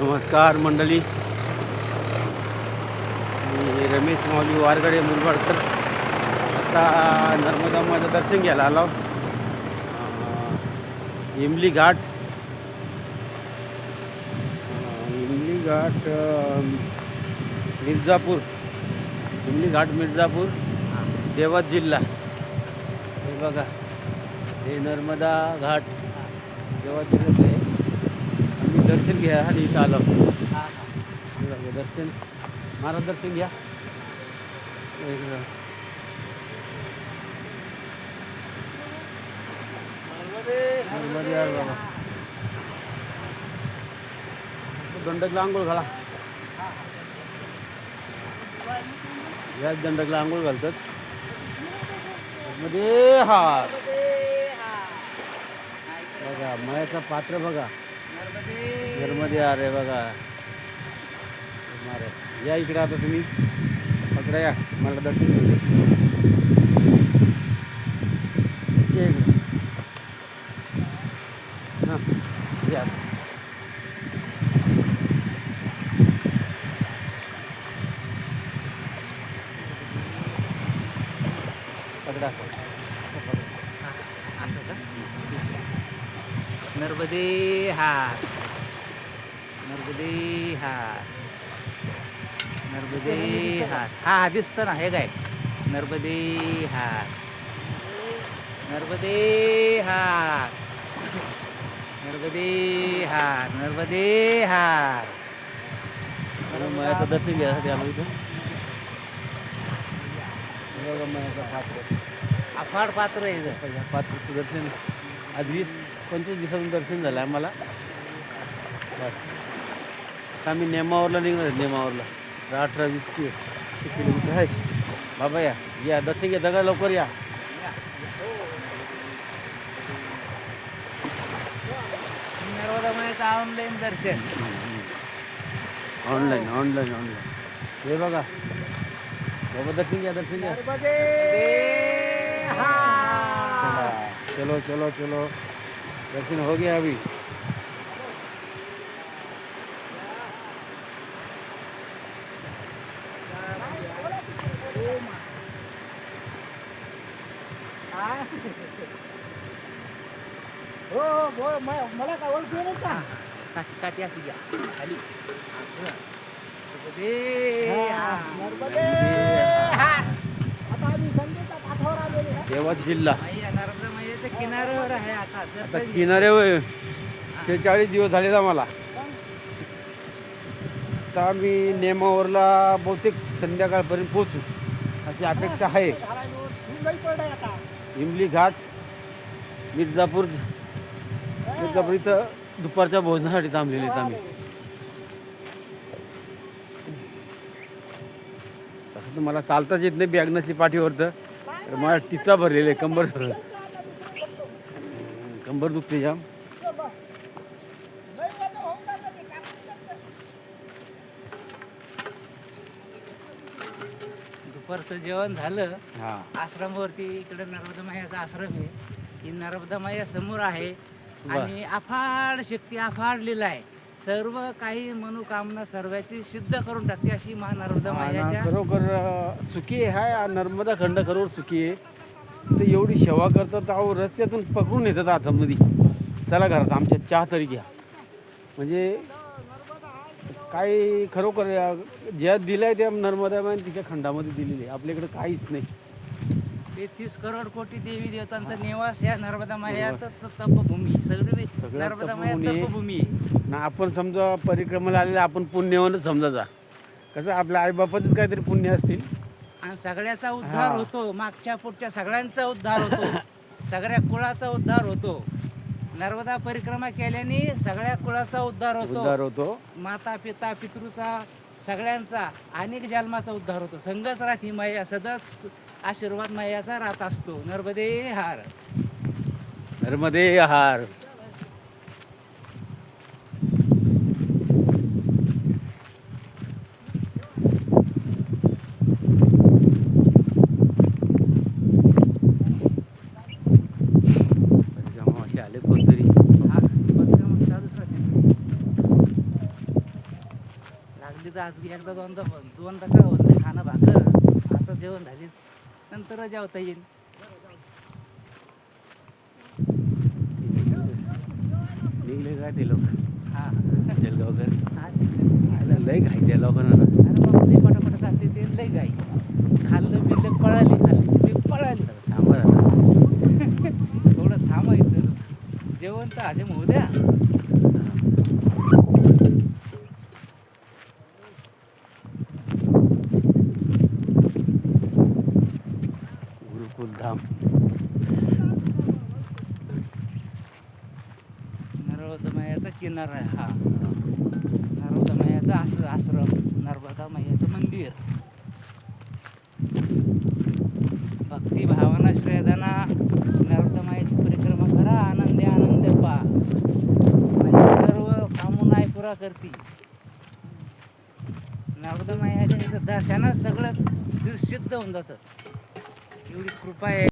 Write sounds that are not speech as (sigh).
नमस्कार मंडळी. मी रमेश माऊली वारगडे मुरबाडकर. आता नर्मदा माझं दर्शन घ्यायला आलो. इमली घाट. इमली घाट मिर्जापूर मिर्झापूर. इमली घाट मिर्झापूर. देवत जिल्हा. हे बघा. हे नर्मदा घाट. देवत जिल्ह्यात दर्शन घ्यायसाठी इथं आलं दर्शन महाराज दर्शन घ्या. एक- यार दंडकला आंघोळ घाला. याच दंडकला आंघोळ घालतात. मध्ये हार. बघा मळ्याचं पात्र बघा. घरमध्ये अरे बघा मारे या इकडे आता तुम्ही पकडा या मला दर्शन घेऊ दे. या इकडे हां या पकडा असं पकडा. असं का नर्मदे हार नर्मदे हार नर्मदे हार हा हा दिसतं ना हे काय? नर्मदे हार नर्मदे हार नर्मदे हार नर्मदे हार मयाचं दर्शन घ्यायसाठी आलो इथं. हे बघा मयाचं पात्र. अफाट पात्र आहे पात्रचं दर्शन. आज वीस पंचवीस दिवसातून दर्शन झालं बस. आता आम्ही नेमावरला निघणार नेमावरला. अठरा वीस कि किलोमीटर आहे? बाबा या या दर्शन घ्या दगा लवकर या. ऑनलाईन दर्शन. ऑनलाईन ऑनलाईन ऑनलाईन हे बघा. बाबा दर्शन घ्या दर्शन घ्या. चलो चलो चलो. दर्शन हो गया अभी. हो हो मला काय ओळख नाही का काठी काठी अशी घ्या खाली असं नर्मदे हार. देवात जिल्हा मैया नर्मदा मैयाच्या किनाऱ्यावर आहे आता आता किनाऱ्यावर शेहेचाळीस दिवस झालेत आम्हाला आता आम्ही नेमावरला बहुतेक संध्याकाळपर्यंत पोहोचू अशी अपेक्षा आहे इमली घाट मिर्झापूर मिर्झापूर इथं दुपारच्या भोजनासाठी थांबलेले आहेत आम्ही. तसं तर मला चालताच येत नाही बॅग नसली पाठीवर तर मला टिचा भरलेले कंबर. (laughs) कंबर दुखते जाम. दुपारचं जेवण झालं हा. आश्रमावरती इकडे नर्मदा मायाचा आश्रम आहे. ही नर्मदा माया समोर आहे. आणि अफाड शक्ती अफाड लीला आहे. सर्व काही मनोकामना सर्वांची सिद्ध करून टाकते अशी महा नर्मदा मायाच्या खरोखर अं, सुखी आहे हा. नर्मदा खंड खरोखर सुखी आहे. तर एवढी सेवा करतात अहो रस्त्यातून पकडून येतात आतमध्ये चला घरात आमच्या चहा तरी घ्या. म्हणजे काही खरोखर ज्या दिलंय त्या नर्मदा मायने तिच्या खंडामध्ये दिलेली आहे. आपल्याकडे काहीच नाही. तेहतीस करोड कोटी देवी देवतांचा निवास या नर्मदा मायातच तपभूमी सगळी सगळ्यात नर्मदा माया तपभूमी. आहे. तपभूमी आहे. ना आपण समजा परिक्रमेला आलेले आपण पुण्यवानच समजायचा कसं आपल्या आईबापाचंच काहीतरी पुण्य असतील. आणि सगळ्याचा उद्धार हा. होतो. मागच्या पुढच्या सगळ्यांचा उद्धार होतो. (coughs) सगळ्या कुळाचा उद्धार होतो. नर्मदा परिक्रमा केल्याने सगळ्या कुळाचा उद्धार होतो. उद्धार होतो. माता पिता पितृचा सगळ्यांचा अनेक जन्माचा उद्धार होतो. संगच राहती माया सदच आशीर्वाद मायाचा राहत असतो. नर्मदे हार. नर्मदे हार परिक्रमा असे आले कोणतरी हा परिक्रमा चालूच राहते आज एकदा दोनदा दोनदा का होत नाही खाणं भाकर. आता जेवण झाली. नंतर जेवता येईल. निघले का ते लोक. हा. जलगावकर हा. लय घायचे लोकांना. ना अरे बाबा ते पटापट चालते ते लय गाई खाल्लं पिल्लं पळाली खाल्ली ते पळाली. थांबा. (laughs) थोडं थांबायचं. जेवण तर हजम होऊ द्या. धाम नर्मदामायाचा किनारा आहे हा. नर्मदामायाचा आस आश्रम नर्मदा मायाचं मंदिर. भक्ती भावना श्रेयदाना नर्मदा मायाची परिक्रमा करा आनंदे आनंद पा. म्हणजे सर्व कामून आहे पुरा करती. नर्मदा मायाच्या दर्शनात सगळं सि- सिद्ध होऊन जातं. एवढी कृपा आहे.